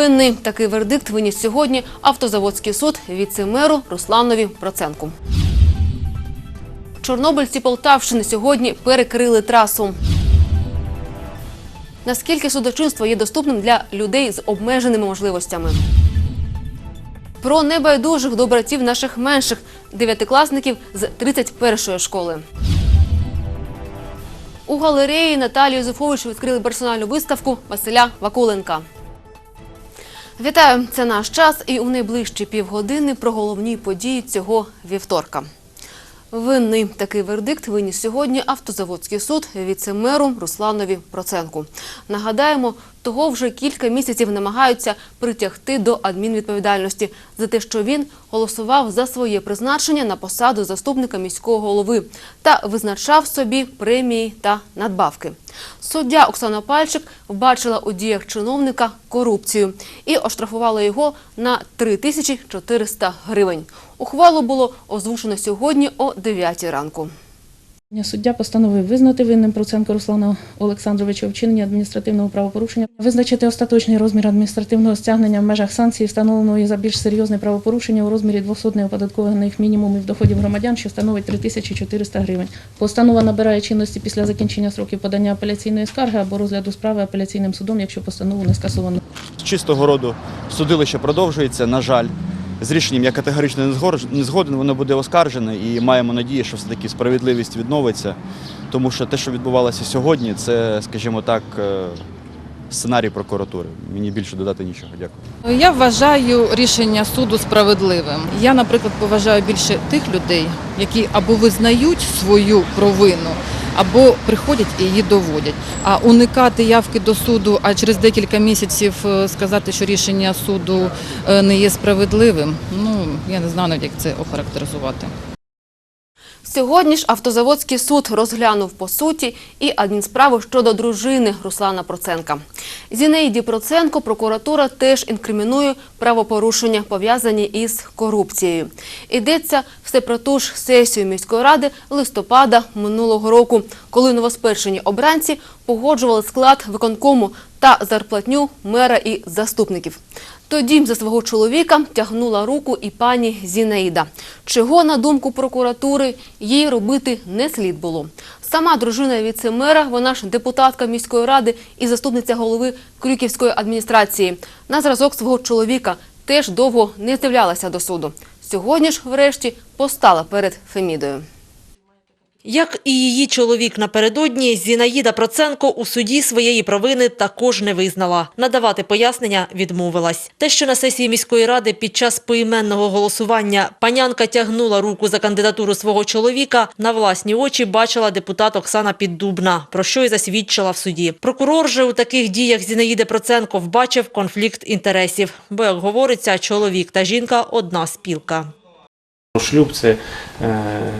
Винний такий вердикт виніс сьогодні автозаводський суд віце-меру Русланові Проценку. Чорнобильці Полтавщини сьогодні перекрили трасу. Наскільки судочинство є доступним для людей з обмеженими можливостями? Про небайдужих до братів наших менших дев'ятикласників з 31-ї школи. У галереї Наталії Юзефович відкрили персональну виставку Василя Вакуленка. Вітаю! Це наш час, і у найближчі півгодини про головні події цього вівторка. Винний такий вердикт виніс сьогодні автозаводський суд віце-меру Русланові Проценку. Нагадаємо, того вже кілька місяців намагаються притягти до адмінвідповідальності за те, що він голосував за своє призначення на посаду заступника міського голови та визначав собі премії та надбавки. Суддя Оксана Пальчик вбачила у діях чиновника корупцію і оштрафувала його на 3400 гривень. Ухвалу було озвучено сьогодні о 9 ранку. Суддя постановив визнати винним Проценко Руслана Олександровича у вчиненні адміністративного правопорушення, визначити остаточний розмір адміністративного стягнення в межах санкції, встановленої за більш серйозне правопорушення у розмірі 200 неоподаткованих мінімумів доходів громадян, що становить 3400 гривень. Постанова набирає чинності після закінчення сроків подання апеляційної скарги або розгляду справи апеляційним судом, якщо постанову не скасовано. З чистого роду судилище продовжується, на жаль. З рішенням я категорично не згоден, воно буде оскаржене і маємо надію, що все-таки справедливість відновиться. Тому що те, що відбувалося сьогодні, це, скажімо так, е, сценарій прокуратури. Мені більше додати нічого. Дякую. Я вважаю рішення суду справедливим. Я, наприклад, поважаю більше тих людей, які або визнають свою провину, або приходять і її доводять. А уникати явки до суду, а через декілька місяців е, сказати, що рішення суду е, не є справедливим. Ну я не знаю як це охарактеризувати. Сьогодні ж автозаводський суд розглянув по суті і адмінсправу щодо дружини Руслана Проценка. Зінеїді Проценко прокуратура теж інкримінує правопорушення, пов'язані із корупцією. Йдеться все про ту ж сесію міської ради листопада минулого року, коли новоспечені обранці погоджували склад виконкому та зарплатню мера і заступників. Тоді за свого чоловіка тягнула руку і пані Зінаїда. Чого, на думку прокуратури, їй робити не слід було. Сама дружина віце-мера, вона ж депутатка міської ради і заступниця голови Крюківської адміністрації. На зразок свого чоловіка теж довго не з'являлася до суду. Сьогодні ж, врешті, постала перед Фемідою. Як і її чоловік напередодні, Зінаїда Проценко у суді своєї провини також не визнала. Надавати пояснення відмовилась. Те, що на сесії міської ради під час поіменного голосування панянка тягнула руку за кандидатуру свого чоловіка, на власні очі бачила депутат Оксана Піддубна, про що й засвідчила в суді. Прокурор же у таких діях Зінаїди Проценко вбачив конфлікт інтересів, бо, як говориться, чоловік та жінка – одна спілка. Шлюб це е,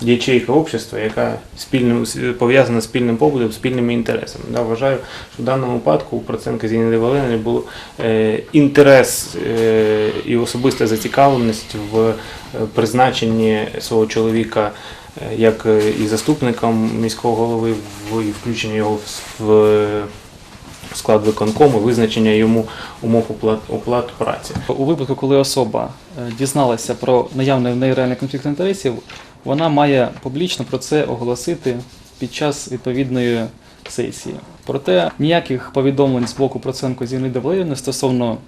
ячейка общества, яка спільно пов'язана спільним побутом, спільними інтересами. Да, вважаю, що в даному випадку у Проценка Зіни Валеріївни був е, інтерес е, і особиста зацікавленість в е, призначенні свого чоловіка як і заступником міського голови, і включення його в, склад виконкому, визначення йому умов оплат, оплат праці. У випадку, коли особа дізналася про наявний в неї реальний конфлікт інтересів, вона має публічно про це оголосити під час відповідної сесії. Проте ніяких повідомлень з боку Проценко Зіни Давлеївни стосовно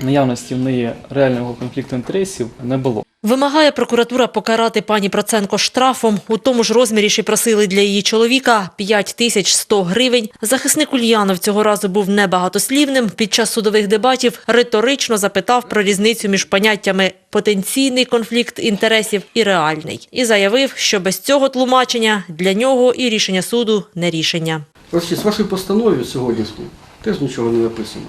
наявності в неї реального конфлікту інтересів не було. Вимагає прокуратура покарати пані Проценко штрафом. У тому ж розмірі ще просили для її чоловіка 5100 гривень. Захисник Ульянов цього разу був небагатослівним. Під час судових дебатів риторично запитав про різницю між поняттями потенційний конфлікт інтересів і реальний. І заявив, що без цього тлумачення для нього і рішення суду не рішення. З вашої постанові сьогоднішньої теж нічого не написано.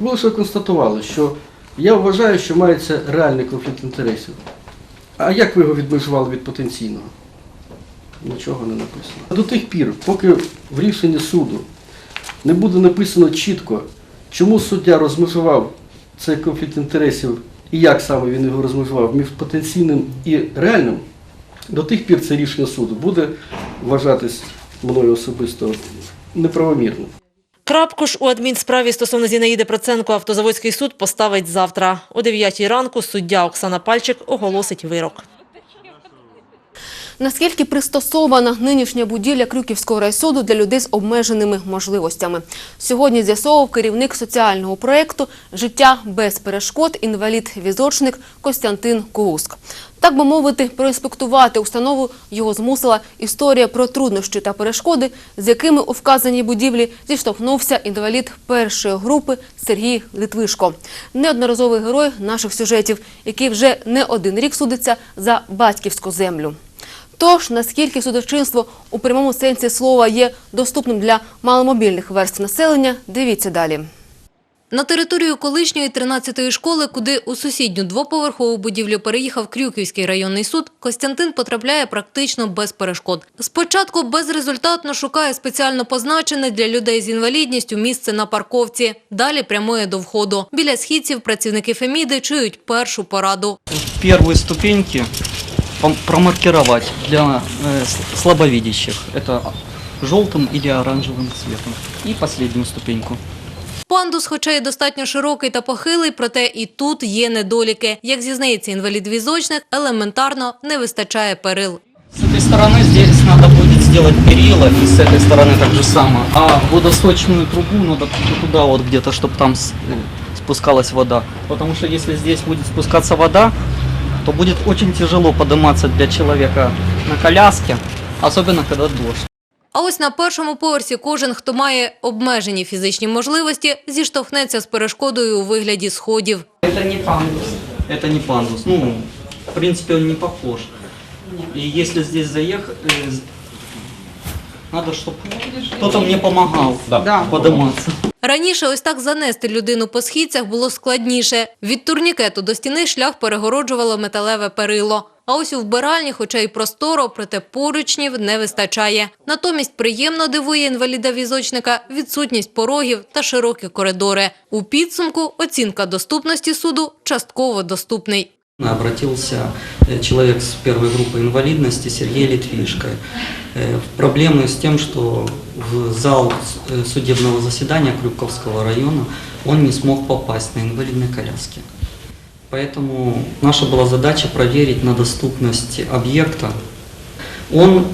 Ви лише констатували, що я вважаю, що мається реальний конфлікт інтересів. А як ви його відмежували від потенційного? Нічого не написано. До тих пір, поки в рішенні суду не буде написано чітко, чому суддя розмежував цей конфлікт інтересів і як саме він його розмежував між потенційним і реальним, до тих пір це рішення суду буде вважатись мною особисто неправомірним. Крапку ж у адмінсправі стосовно Зінаїди Проценко автозаводський суд поставить завтра. О 9 ранку суддя Оксана Пальчик оголосить вирок. Наскільки пристосована нинішня будівля Крюківського райсуду для людей з обмеженими можливостями? Сьогодні з'ясовував керівник соціального проєкту Життя без перешкод інвалід-візочник Костянтин Кулуск. Так би мовити, проінспектувати установу його змусила історія про труднощі та перешкоди, з якими у вказаній будівлі зіштовхнувся інвалід першої групи Сергій Литвишко, неодноразовий герой наших сюжетів, який вже не один рік судиться за батьківську землю. Тож, наскільки судочинство у прямому сенсі слова є доступним для маломобільних верств населення, дивіться далі. На територію колишньої 13-ї школи, куди у сусідню двоповерхову будівлю переїхав Крюківський районний суд, Костянтин потрапляє практично без перешкод. Спочатку безрезультатно шукає спеціально позначене для людей з інвалідністю місце на парковці. Далі прямує до входу. Біля східців працівники Феміди чують першу пораду. первые ступеньки промаркировать для э, с- слабовидящих. Это желтым или оранжевым цветом. И последнюю ступеньку. Пандус, хоча й достатньо широкий та похилий, проте і тут є недоліки. Як зізнається інвалід-візочник, елементарно не вистачає перил. С этой стороны здесь надо будет сделать перила, и с этой стороны так же самое. А водосточную трубу надо туда вот где-то, чтобы там с- э, спускалась вода. Потому что если здесь будет спускаться вода, то будет очень тяжело подниматься для человека на коляске, особенно когда дождь. А ось на першому поверсі кожен, хто має обмежені фізичні можливості, зіштовхнеться з перешкодою у вигляді сходів. Это не пандус. Это не пандус. Ну, в принципе, он не похож. И если здесь заехать, надо, чтобы кто-то мне помогал подниматься. Раніше ось так занести людину по східцях було складніше. Від турнікету до стіни шлях перегороджувало металеве перило. А ось у вбиральні, хоча й просторо, проте поручнів не вистачає. Натомість приємно дивує інваліда-візочника відсутність порогів та широкі коридори. У підсумку оцінка доступності суду частково доступний. Обратился э, человек с первой группы инвалидности Сергей Литвишко. Э, Проблемы с тем, что в зал э, судебного заседания Крюковского района он не смог попасть на инвалидной коляске. Поэтому наша была задача проверить на доступность объекта. Он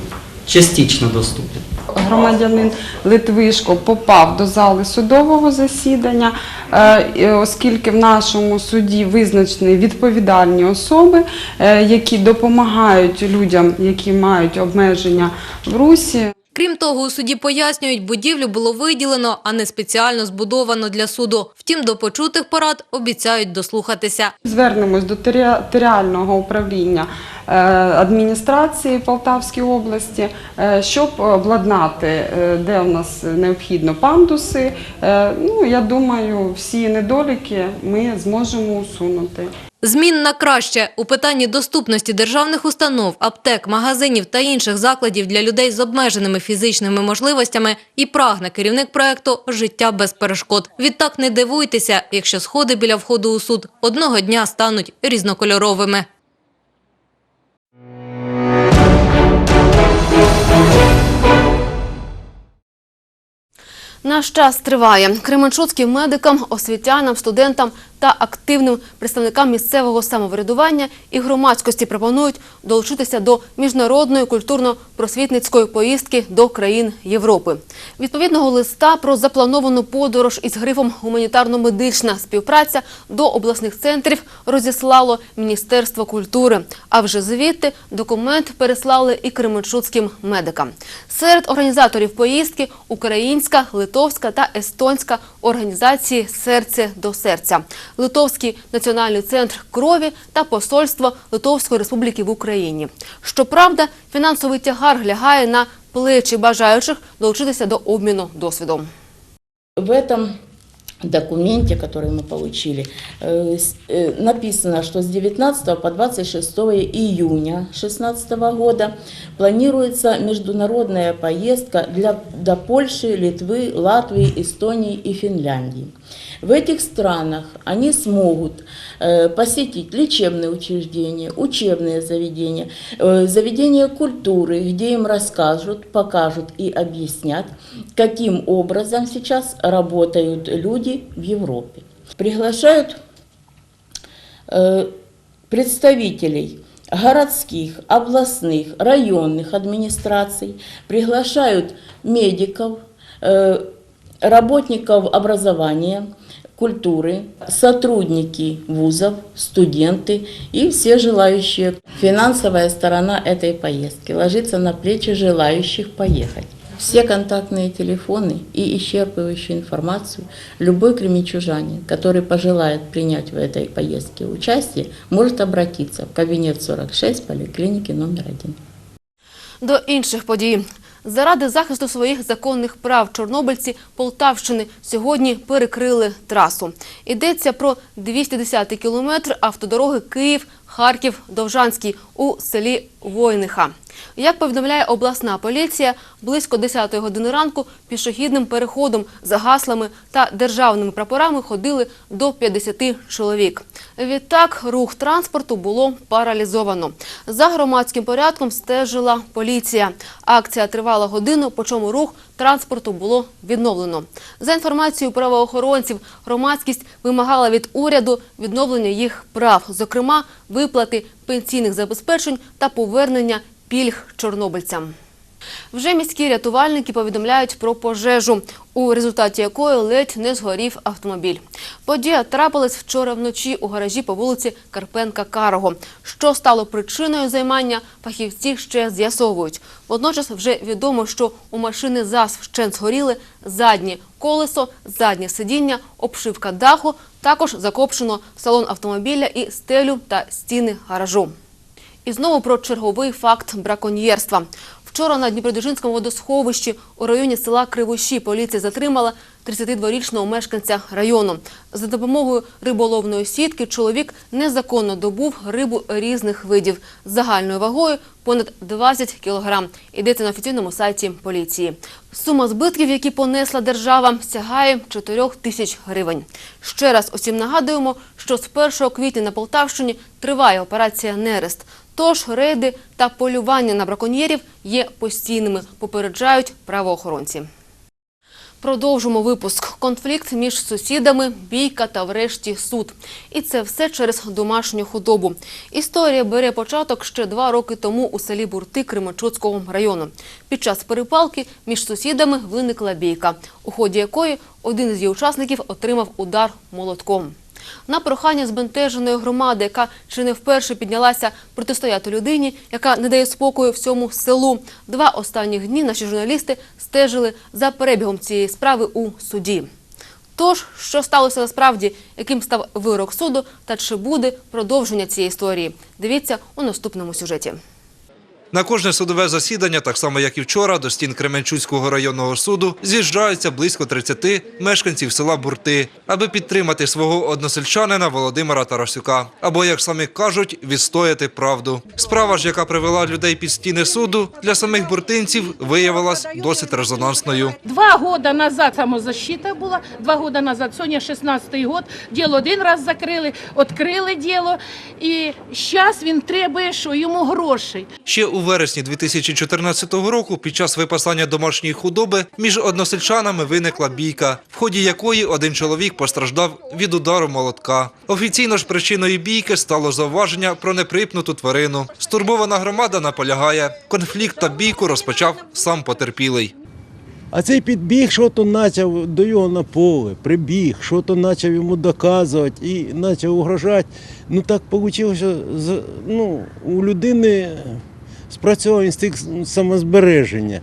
частично доступен. Громадянин Литвишко попав до зали судового засідання, е, оскільки в нашому суді визначені відповідальні особи, е, які допомагають людям, які мають обмеження в русі. Крім того, у суді пояснюють, будівлю було виділено, а не спеціально збудовано для суду. Втім, до почутих порад обіцяють дослухатися. Звернемось до територіального управління е, адміністрації Полтавської області, е, щоб обладнати, е, де у нас необхідно пандуси. Ну, я думаю, всі недоліки ми зможемо усунути. Змін на краще у питанні доступності державних установ, аптек, магазинів та інших закладів для людей з обмеженими фізичними можливостями і прагне керівник проекту Життя без перешкод. Відтак не дивуйтеся, якщо сходи біля входу у суд одного дня стануть різнокольоровими. Наш час триває. Кременчуцьким медикам, освітянам, студентам та активним представникам місцевого самоврядування і громадськості пропонують долучитися до міжнародної культурно-просвітницької поїздки до країн Європи. Відповідного листа про заплановану подорож із грифом гуманітарно-медична співпраця до обласних центрів розіслало Міністерство культури. А вже звідти документ переслали і кременчуцьким медикам. Серед організаторів поїздки українська, литовська та естонська організації Серце до серця, Литовський національний центр крові та посольство Литовської Республіки в Україні. Щоправда, фінансовий тягар лягає на плечі бажаючих долучитися до обміну досвідом. В этом документе, который мы получили, э, с- э, написано, что с 19 по 26 июня 2016 года планируется международная поездка для, до Польши, Литвы, Латвии, Эстонии и Финляндии. В этих странах они смогут э, посетить лечебные учреждения, учебные заведения, э, заведения культуры, где им расскажут, покажут и объяснят, каким образом сейчас работают люди в Европе. Приглашают э, представителей городских, областных, районных администраций, приглашают медиков, работников образования, культуры, сотрудники вузов, студенты и все желающие. Финансовая сторона этой поездки ложится на плечи желающих поехать. Все контактные телефоны и исчерпывающую информацию любой кременчужанин, который пожелает принять в этой поездке участие, может обратиться в кабинет 46 поликлиники номер 1. До інших подій. Заради захисту своїх законних прав чорнобильці Полтавщини сьогодні перекрили трасу. Йдеться про 210-й кілометр автодороги Київ, Харків, Довжанський у селі Войниха. Як повідомляє обласна поліція, близько 10-ї години ранку пішохідним переходом за гаслами та державними прапорами ходили до 50 чоловік. Відтак рух транспорту було паралізовано. За громадським порядком стежила поліція. Акція тривала годину, по чому рух транспорту було відновлено. За інформацією правоохоронців, громадськість вимагала від уряду відновлення їх прав, зокрема виплати пенсійних забезпечень та повернення пільг чорнобильцям. Вже міські рятувальники повідомляють про пожежу, у результаті якої ледь не згорів автомобіль. Подія трапилась вчора вночі у гаражі по вулиці Карпенка-Карого. Що стало причиною займання, фахівці ще з'ясовують. Водночас вже відомо, що у машини ЗАЗ вщент згоріли заднє колесо, заднє сидіння, обшивка даху, також закопчено салон автомобіля і стелю та стіни гаражу. І знову про черговий факт браконьєрства. Вчора на Дніпродзержинському водосховищі у районі села Кривощі поліція затримала 32-річного мешканця району. За допомогою риболовної сітки чоловік незаконно добув рибу різних видів загальною вагою понад 20 кілограм. Йдеться на офіційному сайті поліції. Сума збитків, які понесла держава, сягає 4 тисяч гривень. Ще раз усім нагадуємо, що з 1 квітня на Полтавщині триває операція «Нерест». Тож рейди та полювання на браконьєрів є постійними, попереджають правоохоронці. Продовжимо випуск. Конфлікт між сусідами, бійка та врешті суд. І це все через домашню худобу. Історія бере початок ще два роки тому у селі Бурти Кременчуцького району. Під час перепалки між сусідами виникла бійка, у ході якої один з її учасників отримав удар молотком. На прохання збентеженої громади, яка чи не вперше піднялася протистояти людині, яка не дає спокою всьому селу. Два останніх дні наші журналісти стежили за перебігом цієї справи у суді. Тож, що сталося насправді, яким став вирок суду та чи буде продовження цієї історії? Дивіться у наступному сюжеті. На кожне судове засідання, так само як і вчора, до стін Кременчуцького районного суду з'їжджаються близько 30 мешканців села Бурти, аби підтримати свого односельчанина Володимира Тарасюка, або, як самі кажуть, відстояти правду. Справа ж, яка привела людей під стіни суду, для самих буртинців виявилась досить резонансною. Два года назад самозащита була, два года назад, Соня 16-й год, діло один раз закрили, відкрили діло, і зараз він требує, що йому грошей. Ще у вересні 2014 року під час випасання домашньої худоби між односельчанами виникла бійка, в ході якої один чоловік постраждав від удару молотка. Офіційно ж причиною бійки стало зауваження про неприпнуту тварину. Стурбована громада наполягає, конфлікт та бійку розпочав сам потерпілий. А цей підбіг, що то почав до його на поле, прибіг, що то почав йому доказувати і почав угрожати. Ну так вийшло, ну, у людини спрацював інстинкт самозбереження.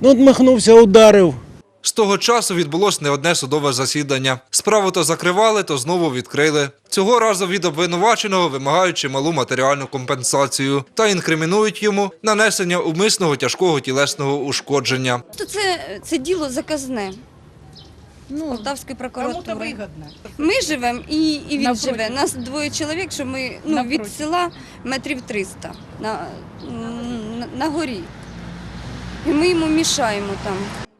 Ну, от махнувся, ударив. З того часу відбулось не одне судове засідання. Справу то закривали, то знову відкрили. Цього разу від обвинуваченого вимагають чималу матеріальну компенсацію та інкримінують йому нанесення умисного тяжкого тілесного ушкодження. То це, це діло заказне. Ну, Полтавської прокуратури. Ми живемо і, і він Навпроти. живе. Нас двоє чоловік, що ми ну, від Навпроти. села метрів 300 на, м, на, горі. І ми йому мішаємо там.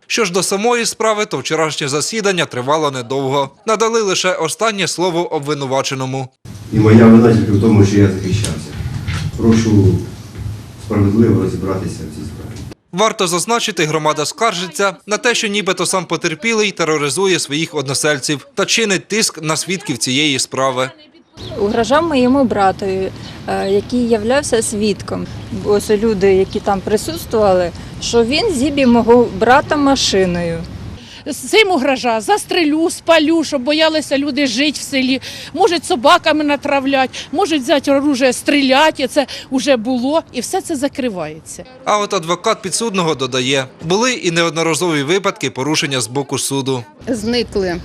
Що ж до самої справи, то вчорашнє засідання тривало недовго. Надали лише останнє слово обвинуваченому. І моя вина тільки в тому, що я захищався. Прошу справедливо розібратися в цій справі. Варто зазначити, громада скаржиться на те, що нібито сам потерпілий тероризує своїх односельців та чинить тиск на свідків цієї справи. Угрожав моєму братові, е, який являвся свідком. Ось люди, які там присутствували, що він зіб'є мого брата машиною. З цим угрожа, застрелю, спалю, щоб боялися люди жити в селі. Можуть собаками натравлять, можуть взяти оружие, стріляти. Це вже було, і все це закривається. А от адвокат підсудного додає, були і неодноразові випадки порушення з боку суду. зникли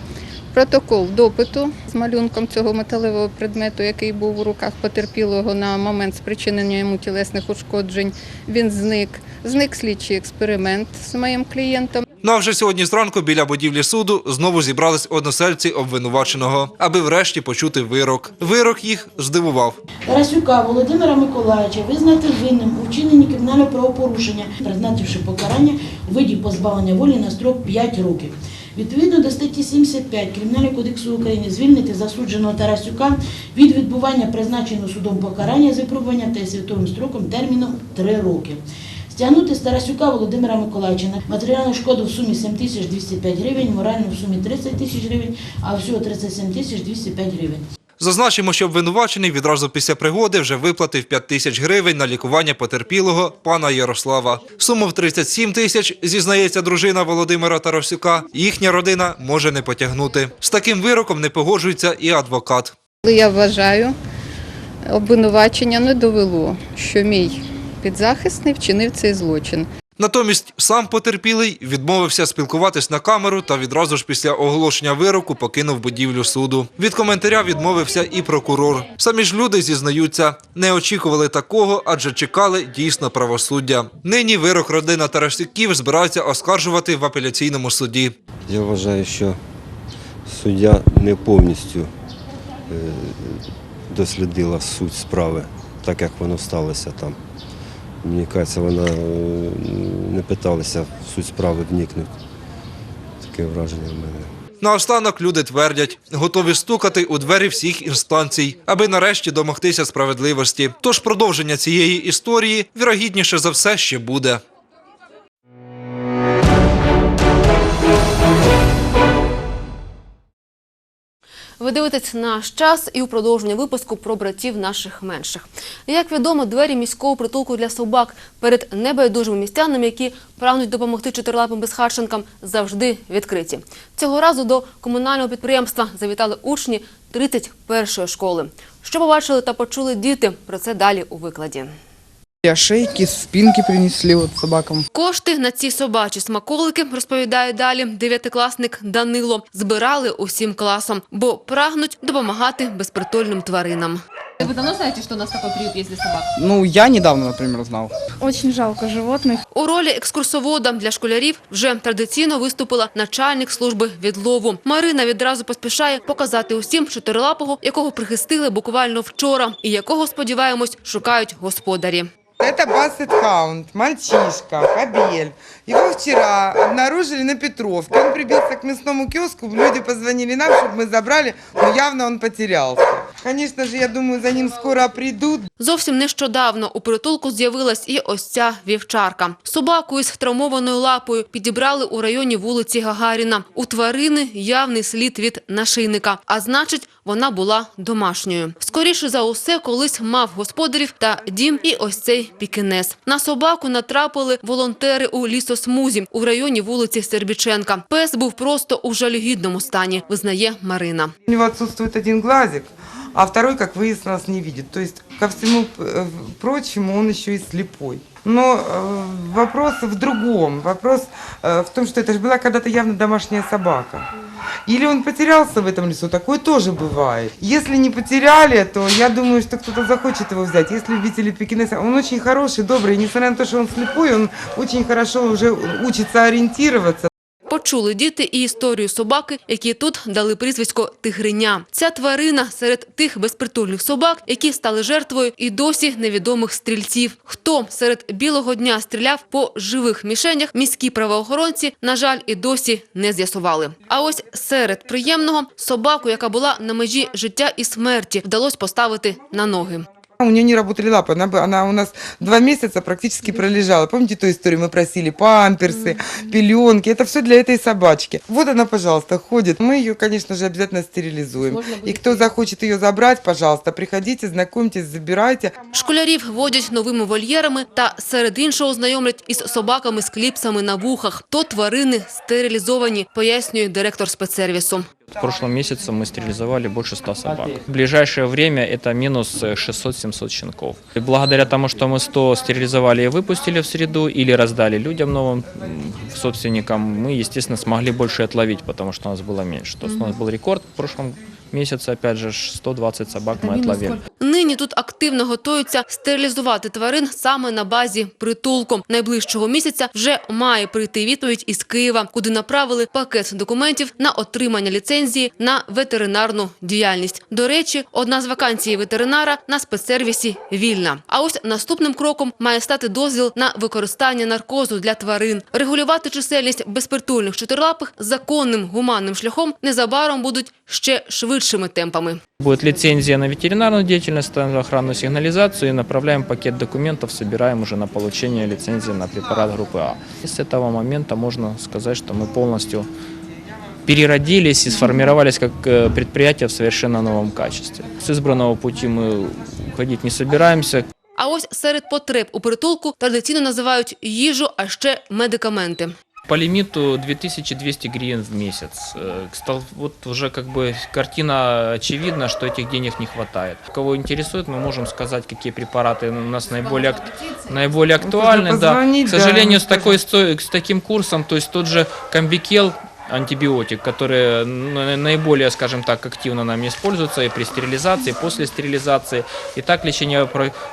протокол допиту з малюнком цього металевого предмету, який був у руках потерпілого на момент спричинення йому тілесних ушкоджень. Він зник. Зник слідчий експеримент з моїм клієнтом. Ну а вже сьогодні зранку біля будівлі суду знову зібрались односельці обвинуваченого, аби врешті почути вирок. Вирок їх здивував. Тарасюка Володимира Миколаївича визнати винним у вчиненні кримінального правопорушення, призначивши покарання у виді позбавлення волі на строк 5 років. Відповідно до статті 75 Кримінального кодексу України звільнити засудженого Тарасюка від відбування призначеного судом покарання з випробування та святовим строком терміном 3 роки. Стягнути з Тарасюка Володимира Миколаївича на матеріальну шкоду в сумі 7 тисяч 205 гривень, моральну в сумі 30 тисяч гривень, а всього 37 тисяч 205 гривень. Зазначимо, що обвинувачений відразу після пригоди вже виплатив 5 тисяч гривень на лікування потерпілого пана Ярослава. Суму в 37 тисяч, зізнається дружина Володимира Тарасюка, їхня родина може не потягнути. З таким вироком не погоджується і адвокат. Я вважаю, обвинувачення не довело, що мій підзахисний вчинив цей злочин. Натомість сам потерпілий відмовився спілкуватись на камеру та відразу ж після оголошення вироку покинув будівлю суду. Від коментаря відмовився і прокурор. Самі ж люди зізнаються, не очікували такого, адже чекали дійсно правосуддя. Нині вирок родина Тарасюків збирається оскаржувати в апеляційному суді. Я вважаю, що суддя не повністю е, дослідила суть справи, так як воно сталося там. Мені кажеться, вона е, не питалася в суть справи вникнути. Таке враження в мене. Наостанок люди твердять, готові стукати у двері всіх інстанцій, аби нарешті домогтися справедливості. Тож продовження цієї історії вірогідніше за все ще буде. Ви дивитесь наш час і у продовження випуску про братів наших менших. Як відомо, двері міського притулку для собак перед небайдужими містянами, які прагнуть допомогти чотирилапим безхатченкам, завжди відкриті. Цього разу до комунального підприємства завітали учні 31-ї школи. Що побачили та почули діти? Про це далі у викладі. Ошейки, спинки принесли от собакам. Кошти на ці собачі смаколики, розповідає далі дев'ятикласник Данило, збирали усім класом, бо прагнуть допомагати безпритульним тваринам. Вы давно знаете, что у нас такой приют есть для собак? Ну, я недавно, например, знал. Очень жалко животных. У ролі екскурсовода для школярів вже традиційно виступила начальник служби відлову. Марина відразу поспішає показати усім чотирилапого, якого прихистили буквально вчора, і якого, сподіваємось, шукають господарі. Это Бассет Хаунд, мальчишка, кобель. Его вчера обнаружили на Петровке. Он прибился к мясному киоску, люди позвонили нам, чтобы мы забрали, но явно он потерялся. Конечно же, я думаю, за ним скоро придут. Зовсім нещодавно у притулку з'явилась і ось ця вівчарка. Собаку із травмованою лапою підібрали у районі вулиці Гагаріна. У тварини явний слід від нашийника, а значить, вона була домашньою. Скоріше за усе, колись мав господарів та дім і ось цей пікінес. На собаку натрапили волонтери у лісосмузі у районі вулиці Сербіченка. Пес був просто у жалюгідному стані, визнає Марина. У него отсутствует один глазик, а второй, как выяснилось, не видит. То есть, ко всему э, прочему, он еще и слепой. Но э, вопрос в другом. Вопрос э, в том, что это же была когда-то явно домашняя собака. Или он потерялся в этом лесу, такое тоже бывает. Если не потеряли, то я думаю, что кто-то захочет его взять. Если любители пекинеса, он очень хороший, добрый, несмотря на то, что он слепой, он очень хорошо уже учится ориентироваться. Чули діти і історію собаки, які тут дали прізвисько Тигриня. Ця тварина серед тих безпритульних собак, які стали жертвою і досі невідомих стрільців. Хто серед білого дня стріляв по живих мішенях, міські правоохоронці, на жаль, і досі не з'ясували. А ось серед приємного собаку, яка була на межі життя і смерті, вдалося поставити на ноги. У нее не работали лапы, она, бы- она у нас два месяца практически пролежала. Помните ту историю, мы просили памперсы, пеленки, это все для этой собачки. Вот она, пожалуйста, ходит. Мы ее, конечно же, обязательно стерилизуем. И кто захочет ее забрать, пожалуйста, приходите, знакомьтесь, забирайте. Школярів водять новими вольєрами та серед іншого знайомлять із собаками з кліпсами на вухах. То тварини стерилізовані, пояснює директор спецсервісу. В прошлом месяце мы стерилизовали больше 100 собак. В ближайшее время это минус э, 600-700 щенков. И благодаря тому, что мы 100 стерилизовали и выпустили в среду или раздали людям новым собственникам, мы, естественно, смогли больше отловить, потому что у нас было меньше. То есть у нас был рекорд в прошлом месяце, опять же, 120 собак мы отловили. Нині тут активно готуються стерилізувати тварин саме на базі притулку. Найближчого місяця вже має прийти відповідь із Києва, куди направили пакет документів на отримання ліцензії на ветеринарну діяльність. До речі, одна з вакансій ветеринара на спецсервісі вільна. А ось наступним кроком має стати дозвіл на використання наркозу для тварин. Регулювати чисельність безпритульних чотирилапих законним гуманним шляхом незабаром будуть ще швидшими темпами. Будет лицензия на ветеринарную деятельность, на охранную сигнализацию и направляем пакет документов, собираем уже на получение лицензии на препарат группы А. И с этого момента можно сказать, что мы полностью переродились и сформировались как э, предприятие в совершенно новом качестве. С избранного пути мы уходить не собираемся. А ось серед потреб у притулку традиційно називають їжу, а ще медикаменти. По лимиту 2200 гривен в месяц. Э, стал- Вот уже как бы картина очевидна, что этих денег не хватает. Кого интересует, мы можем сказать, какие препараты у нас наиболее, ак- наиболее актуальны. Да. позвонить, К да, сожалению, с, скажем. такой, сто- с таким курсом, то есть тот же комбикел, антибиотик, который наиболее, скажем так, активно нами используется и при стерилизации, и после стерилизации. И так лечение,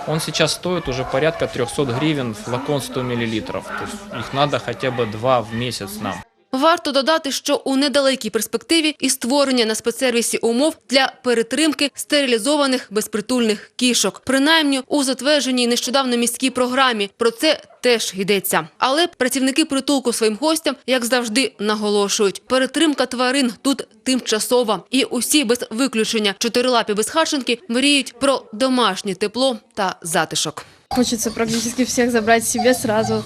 он сейчас стоит уже порядка 300 гривен, флакон 100 мл. То есть их надо хотя бы два в месяц нам. Варто додати, що у недалекій перспективі і створення на спецсервісі умов для перетримки стерилізованих безпритульних кішок. Принаймні у затвердженій нещодавно міській програмі про це теж йдеться. Але працівники притулку своїм гостям, як завжди, наголошують, перетримка тварин тут тимчасова. І усі без виключення чотирилапі безхатченки мріють про домашнє тепло та затишок. Хочется практически всех забрать себе сразу.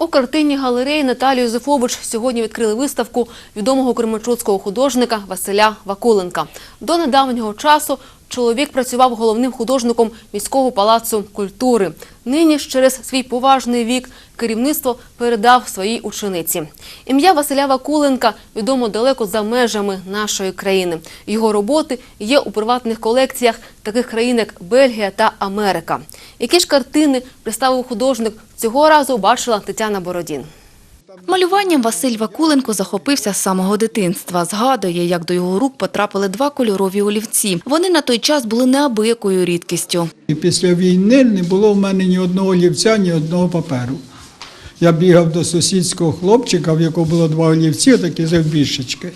У картині галереї Наталію Юзефович сьогодні відкрили виставку відомого кременчуцького художника Василя Вакуленка. До недавнього часу чоловік працював головним художником міського палацу культури. Нині ж через свій поважний вік керівництво передав своїй учениці. Ім'я Василя Вакуленка відомо далеко за межами нашої країни. Його роботи є у приватних колекціях таких країн, як Бельгія та Америка. Які ж картини представив художник цього разу бачила Тетяна Бородін. Малюванням Василь Вакуленко захопився з самого дитинства. Згадує, як до його рук потрапили два кольорові олівці. Вони на той час були неабиякою рідкістю. І після війни не було в мене ні одного олівця, ні одного паперу. Я бігав до сусідського хлопчика, в якого було два олівці, такі завбільшечки,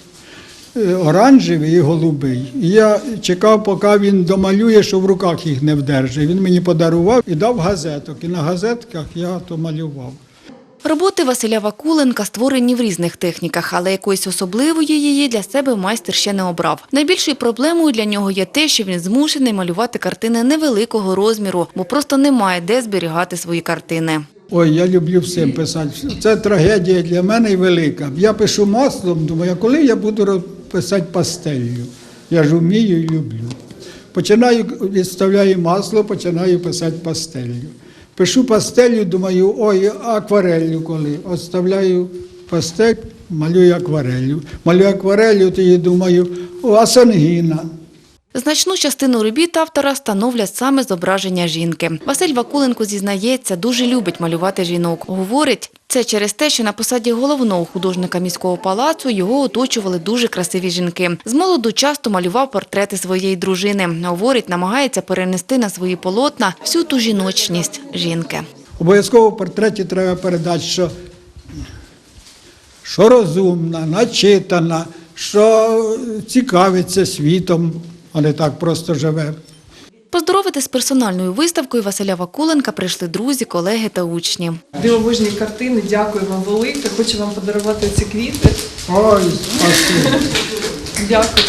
е, оранжевий і голубий. І я чекав, поки він домалює, що в руках їх не вдержить. Він мені подарував і дав газеток. І на газетках я то малював. Роботи Василя Вакуленка створені в різних техніках, але якоїсь особливої її для себе майстер ще не обрав. Найбільшою проблемою для нього є те, що він змушений малювати картини невеликого розміру, бо просто немає де зберігати свої картини. Ой, я люблю всім писати. Це трагедія для мене і велика. Я пишу маслом, думаю, коли я буду писати пастелью? Я ж вмію і люблю. Починаю, відставляю масло, починаю писати пастелью. Пишу пастелью, думаю, ой, акварелью коли. Оставляю пастель, малюю акварелью. Малюю акварелью, тоді думаю, о, а сангіна. Значну частину робіт автора становлять саме зображення жінки. Василь Вакуленко зізнається, дуже любить малювати жінок. Говорить, це через те, що на посаді головного художника міського палацу його оточували дуже красиві жінки. З молоду часто малював портрети своєї дружини. Говорить, намагається перенести на свої полотна всю ту жіночність жінки. Обов'язково в портреті треба передати, що що розумна, начитана, що цікавиться світом, а не так просто живе. Поздоровити з персональною виставкою Василя Вакуленка прийшли друзі, колеги та учні. Дивовижні картини, дякую вам велике. Хочу вам подарувати ці квіти. Ой, спасибо. Дякую.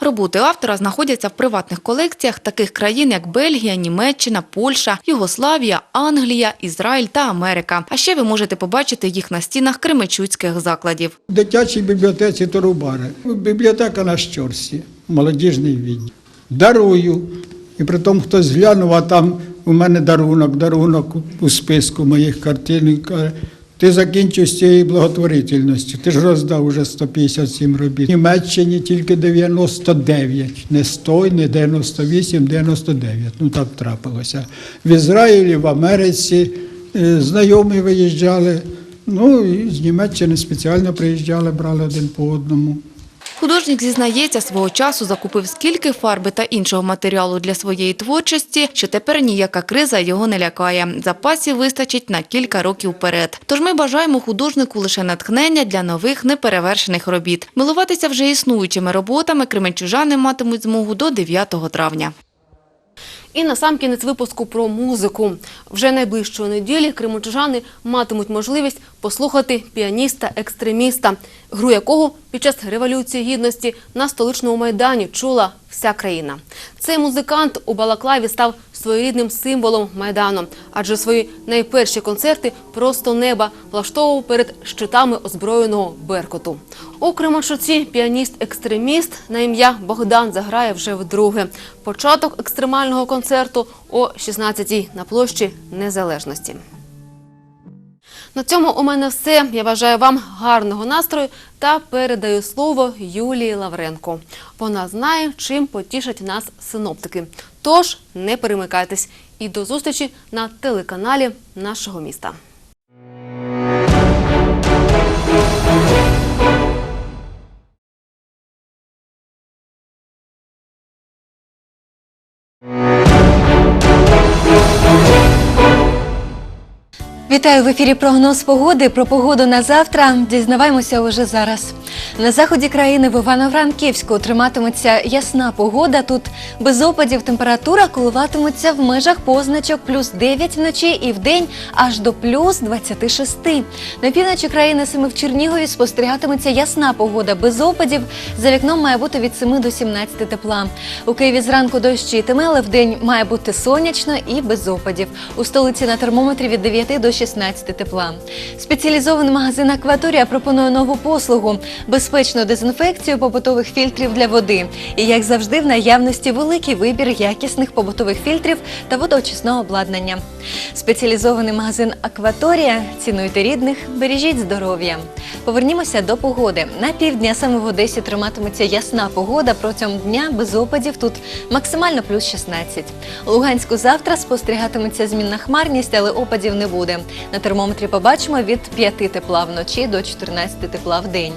Роботи автора знаходяться в приватних колекціях таких країн, як Бельгія, Німеччина, Польща, Югославія, Англія, Ізраїль та Америка. А ще ви можете побачити їх на стінах кременчуцьких закладів. В дитячій бібліотеці Торубари. Бібліотека на Щорсі, молодіжний відділ. Дарую. І при тому хтось глянув, а там у мене дарунок, дарунок у списку моїх картин. Каже, Ти закінчив з цією благотворительністю. Ти ж роздав уже 157 робіт. В Німеччині тільки 99, не 100, не 98, 99. Ну так трапилося. В Ізраїлі, в Америці е, знайомі виїжджали. Ну і з Німеччини спеціально приїжджали, брали один по одному. Художник зізнається, свого часу закупив скільки фарби та іншого матеріалу для своєї творчості, що тепер ніяка криза його не лякає. Запасів вистачить на кілька років вперед. Тож ми бажаємо художнику лише натхнення для нових неперевершених робіт. Милуватися вже існуючими роботами кременчужани матимуть змогу до 9 травня. І на сам кінець випуску про музику. Вже найближчої неділі кримочужани матимуть можливість послухати піаніста-екстреміста, гру якого під час Революції Гідності на столичному майдані чула вся країна. Цей музикант у Балаклаві став своєрідним символом майдану, адже свої найперші концерти просто неба влаштовував перед щитами озброєного Беркуту. У Кременчуці піаніст-екстреміст на ім'я Богдан заграє вже вдруге. Початок екстремального концерту о 16-й на площі Незалежності. На цьому у мене все. Я бажаю вам гарного настрою та передаю слово Юлії Лавренко. Вона знає, чим потішать нас синоптики. Тож не перемикайтесь і до зустрічі на телеканалі нашого міста. Вітаю в ефірі прогноз погоди. Про погоду на завтра дізнаваємося уже зараз. На заході країни в Івано-Франківську триматиметься ясна погода. Тут без опадів температура коливатиметься в межах позначок плюс 9 вночі і в день аж до плюс 26. На півночі країни саме в Чернігові спостерігатиметься ясна погода без опадів. За вікном має бути від 7 до 17 тепла. У Києві зранку дощитиме, але в день має бути сонячно і без опадів. У столиці на термометрі від 9 до 16 тепла. Спеціалізований магазин Акваторія пропонує нову послугу безпечну дезінфекцію побутових фільтрів для води. І як завжди, в наявності великий вибір якісних побутових фільтрів та водоочисного обладнання. Спеціалізований магазин Акваторія. Цінуйте рідних, бережіть здоров'я. Повернімося до погоди. На півдні, а саме в Одесі, триматиметься ясна погода. Протягом дня без опадів тут максимально плюс 16. У Луганську завтра спостерігатиметься змінна хмарність, але опадів не буде. На термометрі побачимо від 5 тепла вночі до 14 тепла в день.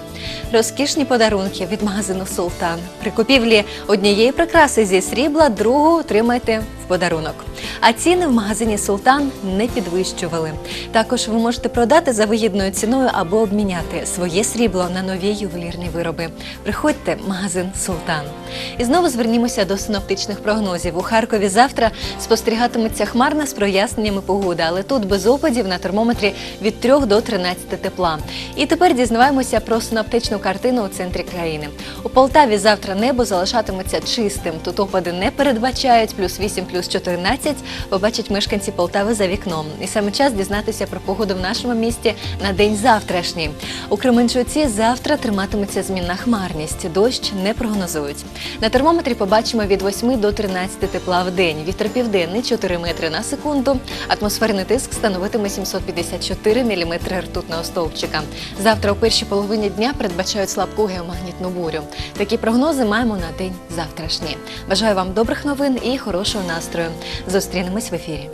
Розкішні подарунки від магазину Султан. При купівлі однієї прикраси зі срібла, другу отримайте подарунок. А ціни в магазині Султан не підвищували. Також ви можете продати за вигідною ціною або обміняти своє срібло на нові ювелірні вироби. Приходьте в магазин Султан. І знову звернімося до синоптичних прогнозів. У Харкові завтра спостерігатиметься хмарна з проясненнями погоди, але тут без опадів на термометрі від 3 до 13 тепла. І тепер дізнаваємося про синоптичну картину у центрі країни. У Полтаві завтра небо залишатиметься чистим. Тут опади не передбачають плюс 8, плюс 14 побачать мешканці Полтави за вікном. І саме час дізнатися про погоду в нашому місті на день завтрашній. У Кременчуці завтра триматиметься змінна хмарність. Дощ не прогнозують. На термометрі побачимо від 8 до 13 тепла в день. Вітер південний 4 метри на секунду. Атмосферний тиск становитиме 754 міліметри ртутного стовпчика. Завтра у першій половині дня передбачають слабку геомагнітну бурю. Такі прогнози маємо на день завтрашній. Бажаю вам добрих новин і хорошого настрою. Зустрінемось в ефірі.